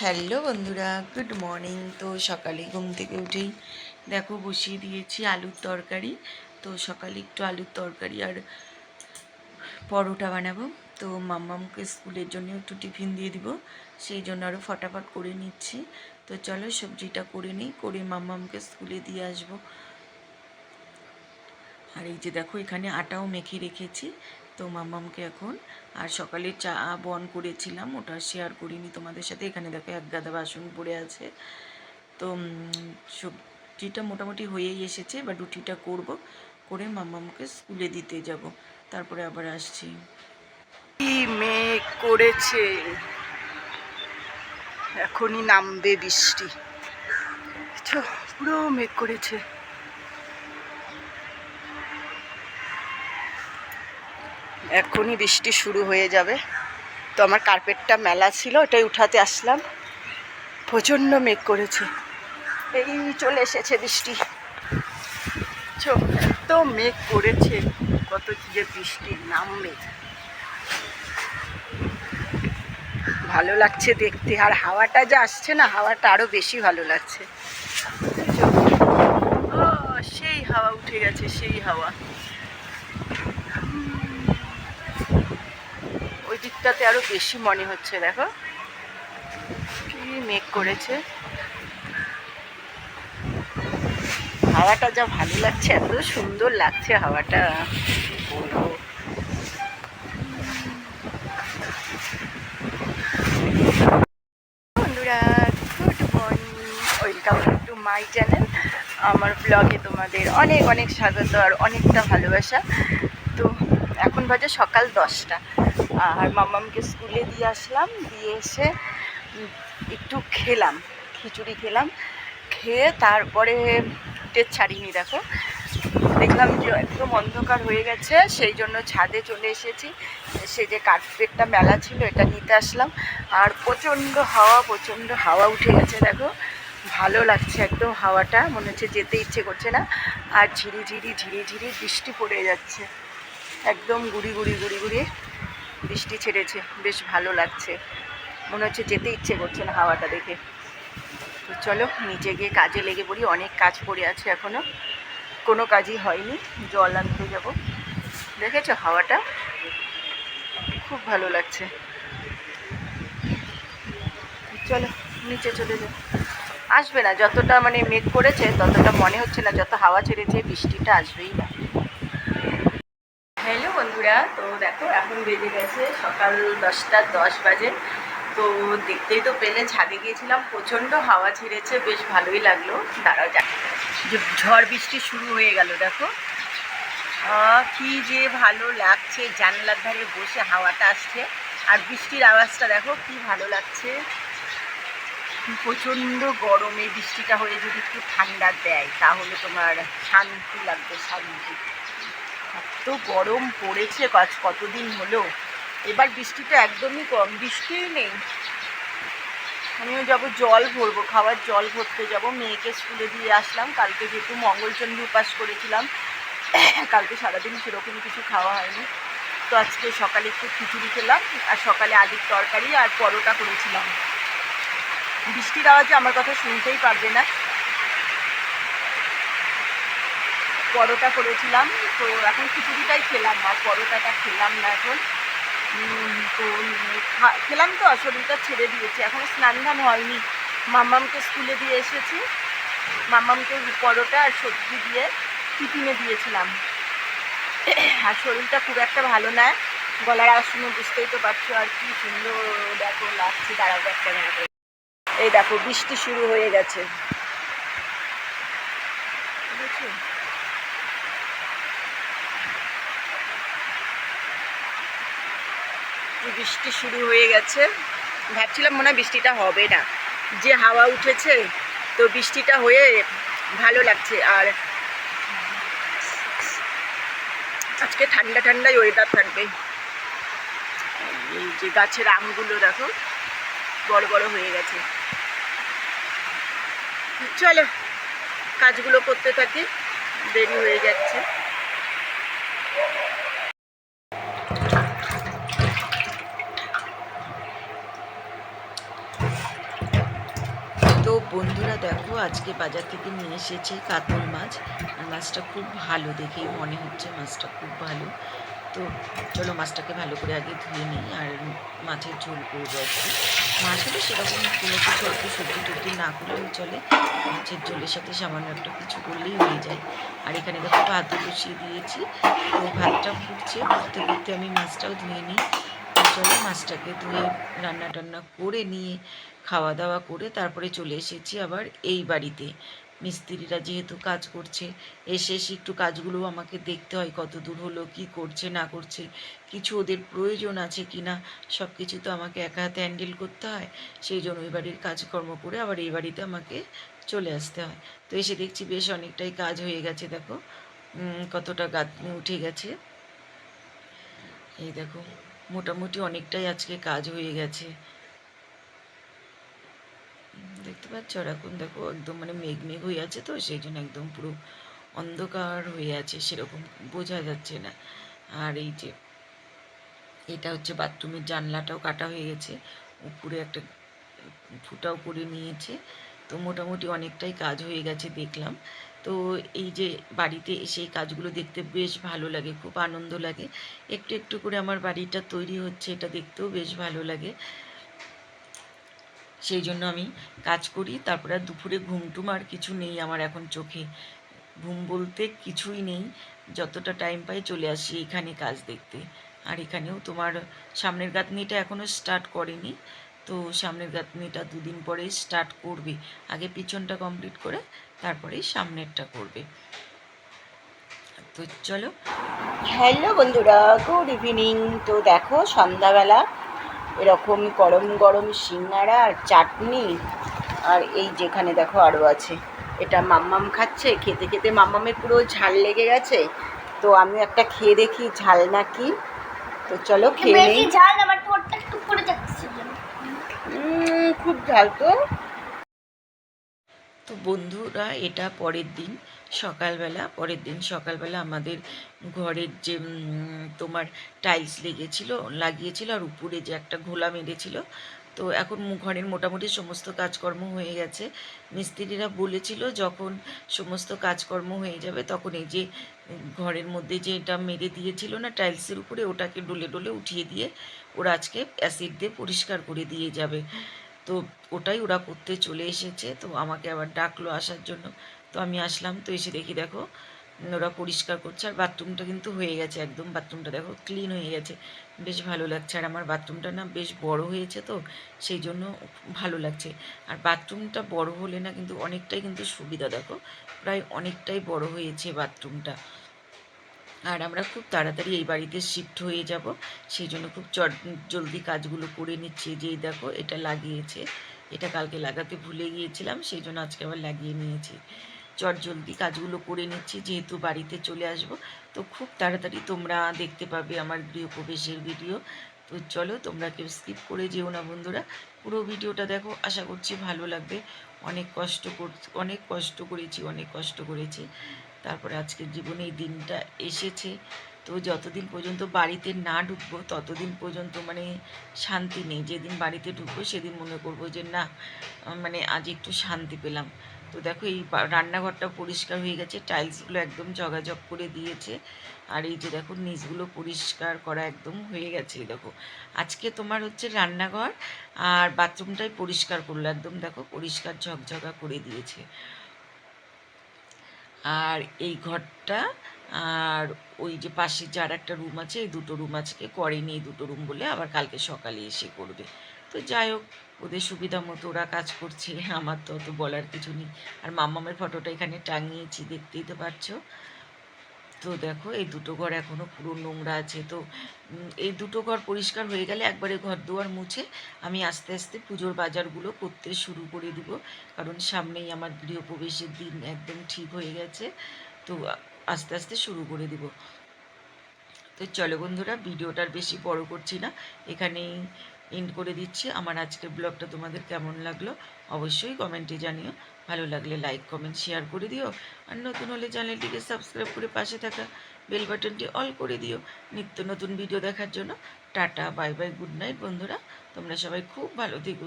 Hello বন্ধুরা, good morning. তো সকালে ঘুম থেকে উঠেই দেখো বসিয়ে দিয়েছি আলুর তরকারি। তো সকালে একটু আলুর তরকারি আর পরোটা বানাবো। তো মাম্মামকে স্কুলের জন্য একটু টিফিন দিয়ে দিব, সেই জন্য আরও ফটাফট করে নিচ্ছি। তো চলো সবজিটা করে নিই, করে মাম্মামকে স্কুলে দিয়ে আসব। আর এই যে দেখো এখানে আটাও মেখে রেখেছি। তো মাম্মামকে এখন আর সকালে চা বন করেছিলাম, ওটা শেয়ার করিনি তোমাদের সাথে। এখানে দেখো এক গাদা বাসন পড়ে আছে। তো সবজিটা মোটামুটি হয়েই এসেছে। এবার রুটিটা করব, করে মাম্মামকে স্কুলে দিতে যাব। তারপরে আবার আসছি। কি করেছে। এখনই নামবে বৃষ্টি। পুরো মেঘ করেছে। এখনই বৃষ্টি শুরু হয়ে যাবে। তো আমার কার্পেটটা মেলা ছিল ওটাই উঠাতে আসলাম। প্রচণ্ড মেঘ করেছে। এই চলে এসেছে বৃষ্টি। এত মেঘ করেছে, কত যে বৃষ্টি নামবে ভালো লাগছে দেখতে, আর হাওয়াটা যা আসছে না, হাওয়াটা আরও বেশি ভালো লাগছে। সেই হাওয়া উঠে গেছে, সেই হাওয়া। দিকটাতে আরও বেশি মনে হচ্ছে, দেখো। কি মেঘ করেছে। হাওয়াটা যা ভালো লাগছে, এত সুন্দর লাগছে হাওয়াটা। ওয়েলকাম মাই চ্যানেল আমার ব্লগে তোমাদের অনেক অনেক স্বাগত আর অনেকটা ভালোবাসা। তো এখন বাজে সকাল দশটা। আর মামামকে স্কুলে দিয়ে আসলাম, দিয়ে এসে একটু খেলাম, খিচুড়ি খেলাম, খেয়ে তারপরে টেট ছাড়িনি, দেখো। দেখলাম যে একদম অন্ধকার হয়ে গেছে, সেই জন্য ছাদে চলে এসেছি। সে যে কার্পেটটা মেলা ছিল, এটা নিতে আসলাম। আর প্রচণ্ড হাওয়া প্রচণ্ড হাওয়া উঠে গেছে, দেখো। ভালো লাগছে একদম হাওয়াটা, মনে হচ্ছে যেতে ইচ্ছে করছে না। আর ঝিরি ঝিরি ঝিরি ঝিরি বৃষ্টি পড়ে যাচ্ছে। একদম গুড়ি গুড়ি গুড়ি গুড়ি। বৃষ্টি ছেড়েছে, বেশ ভালো লাগছে। মনে হচ্ছে যেতে ইচ্ছে করছে না হাওয়াটা দেখে। তো চলো, নিচে গিয়ে কাজে লেগে পড়ি, অনেক কাজ পড়ে আছে এখনও কোনো কাজই হয়নি, জল আনতে যাব। দেখেছ হাওয়াটা? খুব ভালো লাগছে। চলো, নিচে চলে যাও আসবে না, যতটা মানে মেঘ করেছে, ততটা মনে হচ্ছে না, যত হাওয়া ছেড়েছে, বৃষ্টিটা আসবেই না। হ্যালো বন্ধুরা, তো দেখো এখন বেজে গেছে সকাল দশটা দশ বাজে। তো দেখতেই তো পেলে, ছাদে গিয়েছিলাম, প্রচণ্ড হাওয়া ছিঁড়েছে, বেশ ভালোই লাগল। দাঁড়াও, যা। যে ঝড় বৃষ্টি শুরু হয়ে গেল, দেখো। কি যে ভালো লাগছে, জানলার ধারে বসে হাওয়াটা আসছে। আর বৃষ্টির আওয়াজটা দেখো, কি ভালো লাগছে। প্রচণ্ড গরমে বৃষ্টিটা হয়ে যদি একটু ঠান্ডা দেয়, তাহলে তোমার শান্তি লাগবে, শান্তি। এত গরম পড়েছে কাজ কতদিন হলো? এবার বৃষ্টিটা একদমই কম, বৃষ্টিই নেই। আমিও যাব, জল ভরবো, খাবার জল ভরতে যাব। মেয়েকে স্কুলে দিয়ে আসলাম, কালকে যেহেতু মঙ্গলচন্ডী উপাস করেছিলাম, কালকে সারাদিন সেরকম কিছু খাওয়া হয়নি। তো আজকে সকালে একটু খিচুড়ি খেলাম, আর সকালে আলুর তরকারি আর পরোটা করেছিলাম। বৃষ্টির আওয়াজে আমার কথা শুনতেই পারবে না। পরোটা করেছিলাম। তো এখন খিচুড়িটাই খেলাম, আর পরোটাটা খেলাম না এখন। তো খেলাম তো শরীরটা ছেড়ে দিয়েছে। এখন স্নান ধান হয়নি। মাম্মামকে স্কুলে দিয়ে এসেছি। মাম্মামকে পরোটা আর সবজি দিয়ে টিফিনে দিয়েছিলাম। আর শরীরটা খুব একটা ভালো নয় গলার শুনে বুঝতেই তো পারছ আর কি সুন্দর দেখো, লাগছে দাঁড়াবো একটা দাঁড়াবো এই দেখো, বৃষ্টি শুরু হয়ে গেছে। বুঝেছ বৃষ্টি শুরু হয়ে গেছে। ভাবছিলাম মনে হয় বৃষ্টিটা হবে না। যে হাওয়া উঠেছে, তো বৃষ্টিটা হয়ে ভালো লাগছে। আর আজকে ঠান্ডা ঠান্ডাই ওয়েদার থাকবে। এই যে গাছের আমগুলো দেখো, বড় বড় হয়ে গেছে। চলো, কাজগুলো করতে থাকি, দেরি হয়ে যাচ্ছে। বন্ধুরা দেখো, আজকে বাজার থেকে নিয়ে এসেছে কাতল মাছ। আর মাছটা খুব ভালো দেখেই মনে হচ্ছে, মাছটা খুব ভালো। তো চলো মাছটাকে ভালো করে আগে ধুয়ে নিই, আর মাছের ঝোল করব আজকে মাছ হলে সেরকম কোনো কিছু একটু সবজি টবজি না করলেও চলে। মাছের ঝোলের সাথে সামান্য একটা কিছু করলেই হয়ে যায়। আর এখানে দেখো ভাত বসিয়ে দিয়েছি। তো ভাতটা ফুটছে ফুটতে ফুটতে আমি মাছটাও ধুয়ে নিই। চলো মাছটাকে ধুয়ে রান্না টান্না করে নিয়ে খাওয়া দাওয়া করে তারপরে চলে এসেছি আবার এই বাড়িতে। মিস্ত্রিরা যেহেতু কাজ করছে, এসে এসে একটু কাজগুলো আমাকে দেখতে হয়, কত দূর হলো, কি করছে, না করছে, কিছু ওদের প্রয়োজন আছে কি না সব কিছু তো আমাকে একা হাতে হ্যান্ডেল করতে হয়, সেই জন্য ওই বাড়ির কাজকর্ম করে আবার এই বাড়িতে আমাকে চলে আসতে হয়। তো এসে দেখছি বেশ অনেকটাই কাজ হয়ে গেছে, দেখো কতটা গাঁথনি উঠে গেছে। এই দেখো মোটামুটি অনেকটাই আজকে কাজ হয়ে গেছে। দেখতে পাচ্ছ, আর এখন দেখো একদম মানে মেঘ মেঘ হয়ে আছে তো, সেই জন্য একদম পুরো অন্ধকার হয়ে আছে, সেরকম বোঝা যাচ্ছে না। আর এই যে, এটা হচ্ছে বাথরুমের জানলাটাও কাটা হয়ে গেছে, উপরে একটা ফুটাও করে নিয়েছে। তো মোটামুটি অনেকটাই কাজ হয়ে গেছে দেখলাম। তো এই যে বাড়িতে এসে এই কাজগুলো দেখতে বেশ ভালো লাগে, খুব আনন্দ লাগে। একটু একটু করে আমার বাড়িটা তৈরি হচ্ছে, এটা দেখতেও বেশ ভালো লাগে। সেই জন্য আমি কাজ করি, তারপরে দুপুরে ঘুমটুম আর কিছু নেই আমার এখন চোখে। ঘুম বলতে কিছুই নেই, যতটা টাইম পাই চলে আসি এখানে কাজ দেখতে। আর এখানেও তোমার সামনের গাঁথনিটা এখনও স্টার্ট করেনি, তো সামনের গাঁথনিটা দুদিন পরে স্টার্ট করবে। আগে পিছনটা কমপ্লিট করে তারপরেই সামনেরটা করবে। তো চলো। হ্যালো বন্ধুরা গুড ইভিনিং। তো দেখো সন্ধ্যাবেলা এরকম গরম গরম সিঙ্গারা আর চাটনি আর এই যেখানে দেখো আরও আছে। এটা মাম্মাম খাচ্ছে খেতে খেতে মাম্মামের পুরো ঝাল লেগে গেছে। তো আমি একটা খেয়ে দেখি ঝাল নাকি। তো চলো খেয়ে নেই। ঝাল আমার ঠোঁটটা একটু পড়ে যাচ্ছে। খুব ঝাল তো। তো বন্ধুরা, এটা পরের দিন, সকালবেলা, পরের দিন সকালবেলা আমাদের ঘরের যে তোমার টাইলস লেগেছিল, লাগিয়েছিল আর উপরে যে একটা ঘোলা মেরেছিল, তো এখন ঘরের মোটামুটি সমস্ত কাজকর্ম হয়ে গেছে। মিস্ত্রিরা বলেছিল যখন সমস্ত কাজকর্ম হয়ে যাবে তখন এই যে, ঘরের মধ্যে যে এটা মেরে দিয়েছিল না টাইলসের উপরে, ওটাকে ডলে ডলে উঠিয়ে দিয়ে ওরা আজকে অ্যাসিড দিয়ে পরিষ্কার করে দিয়ে যাবে। তো ওটাই ওরা করতে চলে এসেছে। তো আমাকে আবার ডাকলো আসার জন্য। তো আমি আসলাম, তো এসে দেখি দেখো, ওরা পরিষ্কার করছে। আর বাথরুমটা কিন্তু হয়ে গেছে একদম। বাথরুমটা দেখো ক্লিন হয়ে গেছে। বেশ ভালো লাগছে। আর আমার বাথরুমটা না বেশ বড় হয়েছে তো, সেই জন্য ভালো লাগছে। আর বাথরুমটা বড় হলে না কিন্তু অনেকটাই কিন্তু সুবিধা দেখো। প্রায় অনেকটাই বড় হয়েছে বাথরুমটা। আর আমরা খুব তাড়াতাড়ি এই বাড়িতে শিফট হয়ে যাব। সেই জন্য খুব চট, জলদি কাজগুলো করে নিচ্ছি। যে দেখো, এটা লাগিয়েছে। এটা কালকে লাগাতে ভুলে গিয়েছিলাম, সেই জন্য আজকে আবার লাগিয়ে নিয়েছি। চট, জলদি কাজগুলো করে নিচ্ছি, যেহেতু বাড়িতে চলে আসব। তো খুব তাড়াতাড়ি তোমরা দেখতে পাবে আমার গৃহপ্রবেশের ভিডিও তো চলো, তোমরা কেউ স্কিপ করে যেও না বন্ধুরা। পুরো ভিডিওটা দেখো, আশা করছি ভালো লাগবে। অনেক কষ্ট কর, অনেক কষ্ট করেছি, অনেক কষ্ট করেছি। তারপরে আজকের জীবনে এই দিনটা এসেছে। তো যতদিন পর্যন্ত বাড়িতে না ঢুকবো, ততদিন পর্যন্ত মানে শান্তি নেই। যেদিন বাড়িতে ঢুকবো, সেদিন মনে করব যে, না মানে আজ একটু শান্তি পেলাম। তো দেখো, এই রান্নাঘরটা পরিষ্কার হয়ে গেছে। টাইলসগুলো একদম জগাজগ করে দিয়েছে। আর এই যে দেখো, নিচগুলো পরিষ্কার করা একদম হয়ে গেছে দেখো। আজকে তোমার হচ্ছে রান্নাঘর আর বাথরুমটাই পরিষ্কার করল। একদম দেখো, পরিষ্কার ঝকঝকা করে দিয়েছে। আর এই ঘরটা আর ওই যে পাশে যার একটা রুম আছে, এই দুটো রুম আজকে করেনি এই দুটো রুম বলে আবার কালকে সকালে এসে করবে। তো যাই হোক, ওদের সুবিধা মতো ওরা কাজ করছে, আমার তো অত বলার কিছু নেই। আর মামামের ফটোটা এখানে টাঙিয়েছি, দেখতেই তো পারছ তো দেখো, এই দুটো ঘর এখনও পুরো নোংরা আছে। তো এই দুটো ঘর পরিষ্কার হয়ে গেলে একবারে ঘর দুয়ার মুছে আমি আস্তে আস্তে পুজোর বাজারগুলো করতে শুরু করে দিব। কারণ সামনেই আমার গৃহপ্রবেশের দিন একদম ঠিক হয়ে গেছে, তো আস্তে আস্তে শুরু করে দিব। তো চলো বন্ধুরা ভিডিওটার বেশি বড় করছি না। এখানেই এন্ড করে দিচ্ছি। আমার আজকের ব্লগটা তোমাদের কেমন লাগল অবশ্যই কমেন্টে জানিও। ভালো লাগলে লাইক কমেন্ট শেয়ার করে দিও। আর নতুন হলে চ্যানেলটিকে সাবস্ক্রাইব করে পাশে থাকা বেল বাটনটি অল করে দিও। নিত্য নতুন ভিডিও দেখার জন্য tata bye bye good night বন্ধুরা। তোমরা সবাই খুব ভালো থেকো।